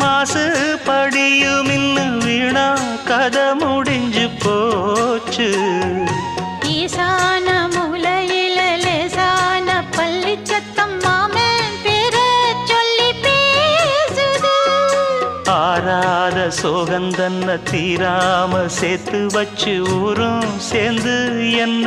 மாசு படியும் இன்னு வீணா கதை முடிஞ்சு போச்சு. ஈசான மூலையில லேசான பள்ளி சத்தம் மாமன் பேர சொல்லி பேசுது. ஆறாத சோகந்தன்ன தீராம சேர்த்து வச்சு ஊரும் சேர்ந்து என்ன